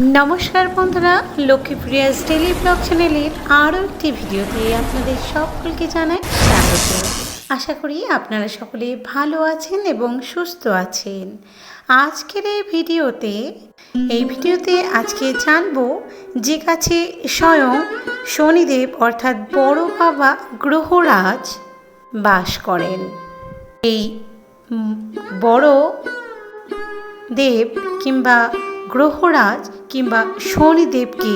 নমস্কার বন্ধুরা লক্ষ্মীপ্রিয়াস daily blog চ্যানেলের আরও একটি ভিডিওতে আপনাদের সকলকে জানাই স্বাগত। আশা করি আপনারা সকলে ভালো আছেন এবং সুস্থ আছেন। আজকের এই ভিডিওতে এই ভিডিওতে আজকে জানব যে কাছে স্বয়ং শনিদেব অর্থাৎ বড় বাবা গ্রহরাজ বাস করেন। এই বড় দেব কিংবা গ্রহরাজ কিংবা শনিদেবকে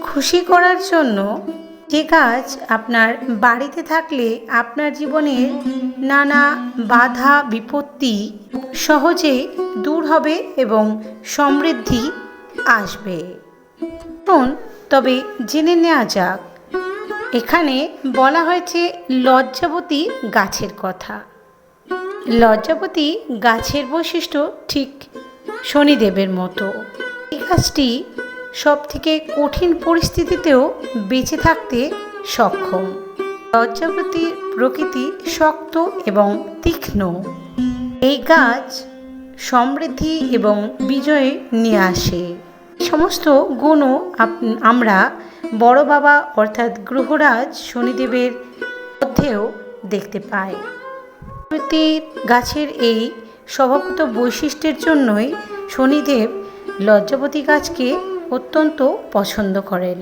খুশি করার জন্য যে কাজ আপনার বাড়িতে থাকলে আপনার জীবনের নানা বাধা, বিপত্তি সহজে দূর হবে এবং সমৃদ্ধি আসবে। তবে জেনে নেওয়া যাক। এখানে বলা হয়েছে লজ্জাবতী গাছের কথা। লজ্জাপতি গাছের বৈশিষ্ট্য ঠিক শনিদেবের মতো। এই গাছটি সব থেকে কঠিন পরিস্থিতিতেও বেঁচে থাকতে সক্ষম। লজ্জাপতির প্রকৃতি শক্ত এবং তীক্ষ্ণ। এই গাছ সমৃদ্ধি এবং বিজয় নিয়ে আসে। সমস্ত গুণও আমরা বড় বাবা অর্থাৎ গ্রহরাজ শনিদেবের মধ্যেও দেখতে পাই। প্রকৃতির গাছের এই স্বভাবত বৈশিষ্ট্যের জন্যই শনিদেব লজ্জাবতী গাছকে অত্যন্ত পছন্দ করেন।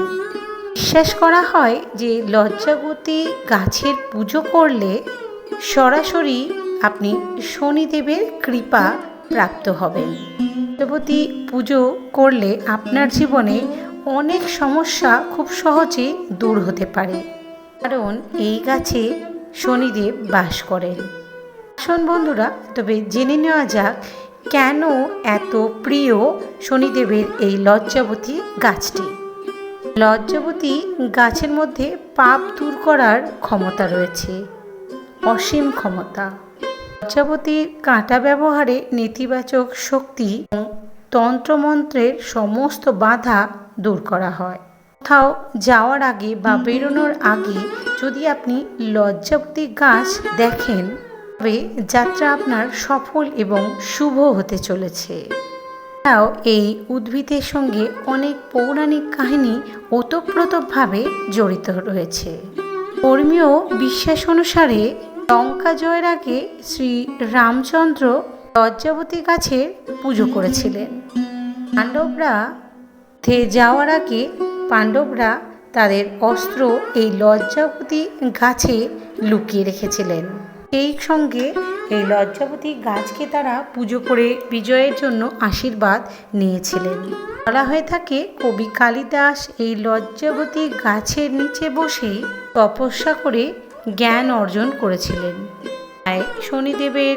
বিশ্বাস করা হয় যে লজ্জাবতী গাছের পুজো করলে সরাসরি আপনি শনিদেবের কৃপা প্রাপ্ত হবেন। লজ্জাবতী পুজো করলে আপনার জীবনে অনেক সমস্যা খুব সহজে দূর হতে পারে। কারণ এই গাছে শনিদেব বাস করেন। শোন বন্ধুরা, তবে জেনে নেওয়া যাক কেন এত প্রিয় শনিদেবের এই লজ্জাবতী গাছটি? লজ্জাবতী গাছের মধ্যে পাপ দূর করার ক্ষমতা রয়েছে, অসীম ক্ষমতা। লজ্জাবতীর কাঁটা ব্যবহারে নেতিবাচক শক্তি তন্ত্রমন্ত্রের সমস্ত বাধা দূর করা হয়। কোথাও যাওয়ার আগে বা বেরোনোর আগে যদি আপনি লজ্জাবতী গাছ দেখেন তবে যাত্রা আপনার সফল এবং শুভ হতে চলেছে। এছাড়াও এই উদ্ভিদের সঙ্গে অনেক পৌরাণিক কাহিনী ওতপ্রোতভাবে জড়িত রয়েছে। ধর্মীয় বিশ্বাস অনুসারে লঙ্কা জয়ের আগে শ্রী রামচন্দ্র লজ্জাবতী গাছের পুজো করেছিলেন। পাণ্ডবরা থে যাওয়ার আগে পাণ্ডবরা তাদের অস্ত্র এই লজ্জাবতী গাছে লুকিয়ে রেখেছিলেন। এই সঙ্গে এই লজ্জাবতী গাছকে তারা পুজো করে বিজয়ের জন্য আশীর্বাদ নিয়েছিলেন। বলা হয়ে থাকে, কবি কালিদাস এই লজ্জাবতী গাছের নিচে বসেই তপস্যা করে জ্ঞান অর্জন করেছিলেন। তাই শনিদেবের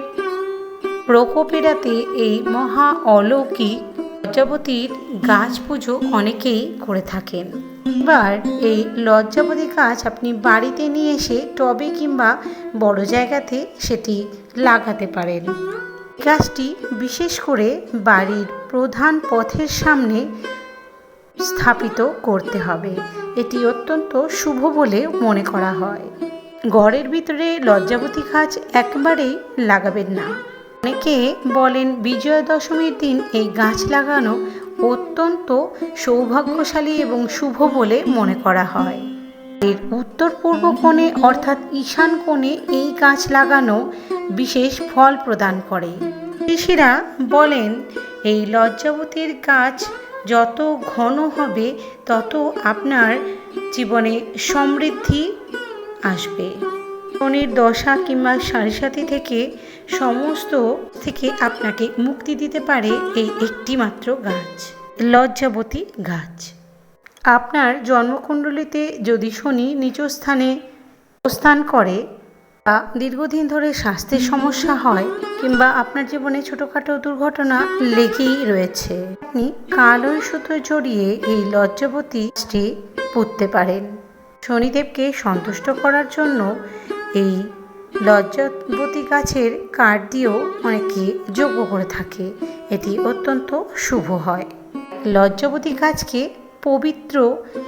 প্রকোপ এড়াতে এই মহা অলৌকিক লজ্জাবতীর গাছ পুজো অনেকেই করে থাকেন। এবার এই লজ্জাবতী গাছ আপনি বাড়িতে নিয়ে এসে টবে কিংবা বড় জায়গাতে সেটি লাগাতে পারেন। গাছটি বিশেষ করে বাড়ির প্রধান পথের সামনে স্থাপিত করতে হবে। এটি অত্যন্ত শুভ বলে মনে করা হয়। ঘরের ভিতরে লজ্জাবতী গাছ একবারেই লাগাবেন না। অনেকে বলেন বিজয়া দশমীর দিন এই গাছ লাগানো অত্যন্ত সৌভাগ্যশালী এবং শুভ বলে মনে করা হয়। এর উত্তর পূর্ব কোণে অর্থাৎ ঈশান কোণে এই গাছ লাগানো বিশেষ ফল প্রদান করে। ঋষিরা বলেন, এই লজ্জাবতীর গাছ যত ঘন হবে, তত আপনার জীবনে সমৃদ্ধি আসবে। শনির দশা কিংবা সারিসাথী থেকে সমস্ত থেকে আপনাকে মুক্তি দিতে পারে এই একটি মাত্র গাছ, লজ্জাবতী গাছ। আপনার জন্মকুণ্ডলিতে যদি শনি নিচ স্থানে অবস্থান করে বা দীর্ঘদিন ধরে স্বাস্থ্যের সমস্যা হয় কিংবা আপনার জীবনে ছোটোখাটো দুর্ঘটনা লেগেই রয়েছে, আপনি কালোই সুতো জড়িয়ে এই লজ্জাবতীটি পুঁততে পারেন। শনিদেবকে সন্তুষ্ট করার জন্য এই লজ্জাবতী গাছের কাঠ দিয়েও অনেকে যোগ্য করে থাকে। এটি অত্যন্ত শুভ হয়। লজ্জাবতী গাছকে পবিত্র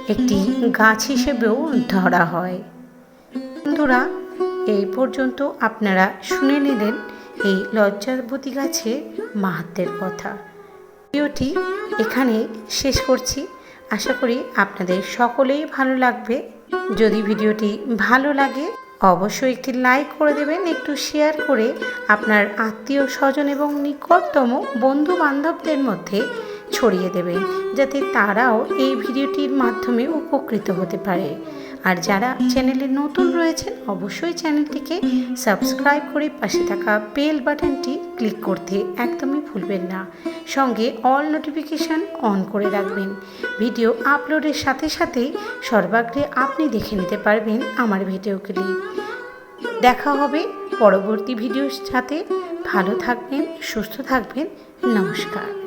একটি গাছ হিসেবেও ধরা হয়। বন্ধুরা, এই পর্যন্ত আপনারা শুনে নিলেন এই লজ্জাবতী গাছের মাহাত্মের কথা। ভিডিওটি এখানে শেষ করছি। আশা করি আপনাদের সকলেই ভালো লাগবে। যদি ভিডিওটি ভালো লাগে অবশ্যই একটি লাইক করে দেবেন, একটু শেয়ার করে আপনার আত্মীয় স্বজন এবং নিকটতম বন্ধু বান্ধবদের মধ্যে ছড়িয়ে দেবেন, যাতে তারাও এই ভিডিওটির মাধ্যমে উপকৃত হতে পারে। আর যারা চ্যানেলে নতুন রয়েছেন, অবশ্যই চ্যানেলটিকে সাবস্ক্রাইব করে পাশে থাকা বেল বাটনটি ক্লিক করতে একদমই ভুলবেন না। সঙ্গে অল নোটিফিকেশান অন করে রাখবেন। ভিডিও আপলোডের সাথে সাথেই সর্বাগ্রে আপনি দেখে নিতে পারবেন আমার ভিডিওগুলি দেখা হবে পরবর্তী ভিডিওর সাথে। ভালো থাকবেন, সুস্থ থাকবেন। নমস্কার।